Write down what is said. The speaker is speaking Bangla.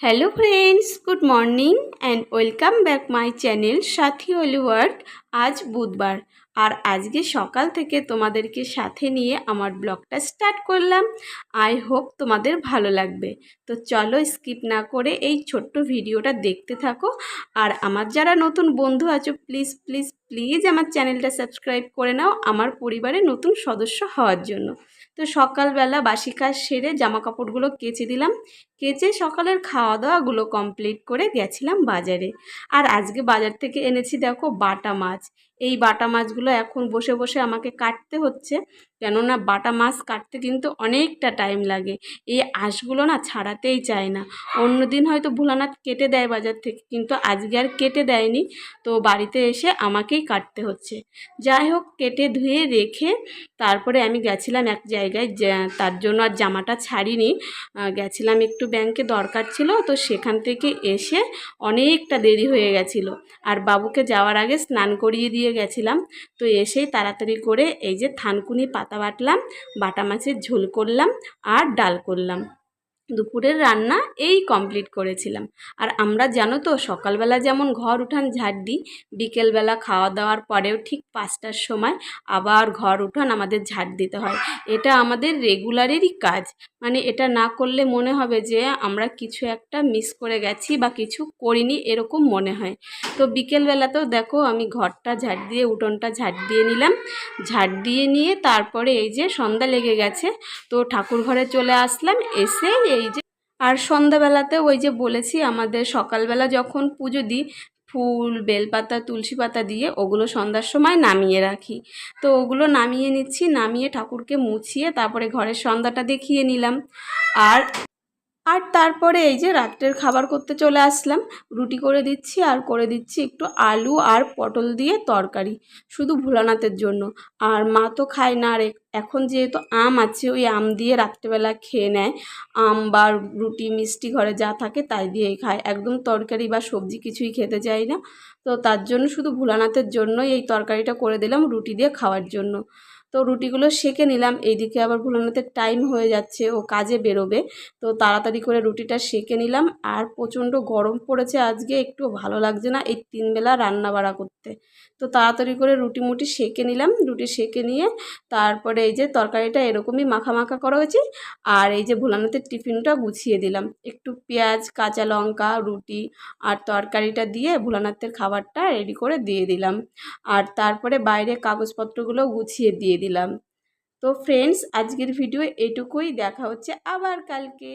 Hello friends good morning and welcome back my channel Sathi Oli আজ বুধবার। আর আজকে সকাল থেকে তোমাদেরকে সাথে নিয়ে আমার ব্লগটা স্টার্ট করলাম। আই হোপ তোমাদের ভালো লাগবে। তো চলো স্কিপ না করে এই ছোট্ট ভিডিওটা দেখতে থাকো। আর আমার যারা নতুন বন্ধু আছো প্লিজ প্লিজ প্লিজ আমার চ্যানেলটা সাবস্ক্রাইব করে নাও আমার পরিবারে নতুন সদস্য হওয়ার জন্য। তো সকালবেলা বাসি কাজ সেরে জামা কাপড়গুলো কেচে দিলাম। কেচে সকালের খাওয়া দাওয়াগুলো কমপ্লিট করে গেছিলাম বাজারে। আর আজকে বাজার থেকে এনেছি দেখো বাটা মাছ। এই বাটা মাছগুলো এখন বসে বসে আমাকে কাটতে হচ্ছে। কেননা বাটা মাছ কাটতে কিন্তু অনেকটা টাইম লাগে। এই আঁশগুলো না ছাড়াতেই চায় না। অন্য দিন হয়তো ভোলানাথ কেটে দেয় বাজার থেকে, কিন্তু আজকে আর কেটে দেয়নি। তো বাড়িতে এসে আমাকেই কাটতে হচ্ছে। যাই হোক, কেটে ধুয়ে রেখে তারপরে আমি গেছিলাম এক জায়গায় তার জন্য আর জামাটা ছাড়িনি। গেছিলাম একটু ব্যাংকে দরকার ছিল, তো সেখান থেকে এসে অনেকটা দেরি হয়ে গেছিল। আর বাবুকে যাওয়ার আগে স্নান করিয়ে দিয়ে গেছিলাম। তো এসেই তাড়াতাড়ি করে এই যে থানকুনি পাতা বাটলাম, বাটা মাছের ঝোল করলাম আর ডাল করলাম। দুপুরের রান্না এই কমপ্লিট করেছিলাম। আর আমরা জানো তো, সকালবেলা যেমন ঘর উঠান ঝাড় দিই, বিকেলবেলা খাওয়া দাওয়ার পরেও ঠিক পাঁচটার সময় আবার ঘর উঠান আমাদের ঝাড় দিতে হয়। এটা আমাদের রেগুলারেরই কাজ। মানে এটা না করলে মনে হবে যে আমরা কিছু একটা মিস করে গেছি বা কিছু করিনি এরকম মনে হয়। তো বিকেলবেলাতেও দেখো আমি ঘরটা ঝাড় দিয়ে, উঠোনটা ঝাড় দিয়ে নিলাম। ঝাড় দিয়ে নিয়ে তারপরে এই যে সন্ধ্যা লেগে গেছে, তো ঠাকুর ঘরে চলে আসলাম। এসে এই যে, আর সন্ধ্যাবেলাতে ওই যে বলেছি আমাদের সকালবেলা যখন পুজো দিই, ফুল, বেলপাতা, তুলসী পাতা দিয়ে ওগুলো সন্ধ্যার সময় নামিয়ে রাখি। তো ওগুলো নামিয়ে নিচ্ছি, নামিয়ে ঠাকুরকে মুছিয়ে তারপরে ঘরের সন্ধ্যাটা দেখিয়ে নিলাম। আর আর তারপরে এই যে রাত্রের খাবার করতে চলে আসলাম। রুটি করে দিচ্ছি আর করে দিচ্ছি একটু আলু আর পটল দিয়ে তরকারি, শুধু ভোলানাথের জন্য। আর মা তো খায় না, আর এখন যেহেতু আম আছে, ওই আম দিয়ে রাত্রেবেলা খেয়ে নেয়। আম বা রুটি, মিষ্টি ঘরে যা থাকে তাই দিয়েই খায়। একদম তরকারি বা সবজি কিছুই খেতে চায় না। তো তার জন্য শুধু ভোলানাথের জন্যই এই তরকারিটা করে দিলাম রুটি দিয়ে খাওয়ার জন্য। তো রুটিগুলো সেঁকে নিলাম। এইদিকে আবার ভুলানোতে টাইম হয়ে যাচ্ছে, ও কাজে বেরোবে। তো তাড়াতাড়ি করে রুটিটা সেঁকে নিলাম। আর প্রচণ্ড গরম পড়েছে আজকে, একটু ভালো লাগছে না এই তিনবেলা রান্না বাড়া করতে। তো তাড়াতাড়ি করে রুটি মুটি সেঁকে নিলাম। রুটি সেঁকে নিয়ে তারপরে এই যে তরকারিটা এরকমই মাখা মাখা করা হয়েছে। আর এই যে ভোলানোতে টিফিনটা গুছিয়ে দিলাম। একটু পেঁয়াজ, কাঁচা লঙ্কা, রুটি আর তরকারিটা দিয়ে ভোলানাথের খাবারটা রেডি করে দিয়ে দিলাম। আর তারপরে বাইরে কাগজপত্রগুলো গুছিয়ে দিয়ে দিলাম। তো ফ্রেন্ডস আজকের ভিডিও এটুকুই। দেখা হচ্ছে আবার কালকে।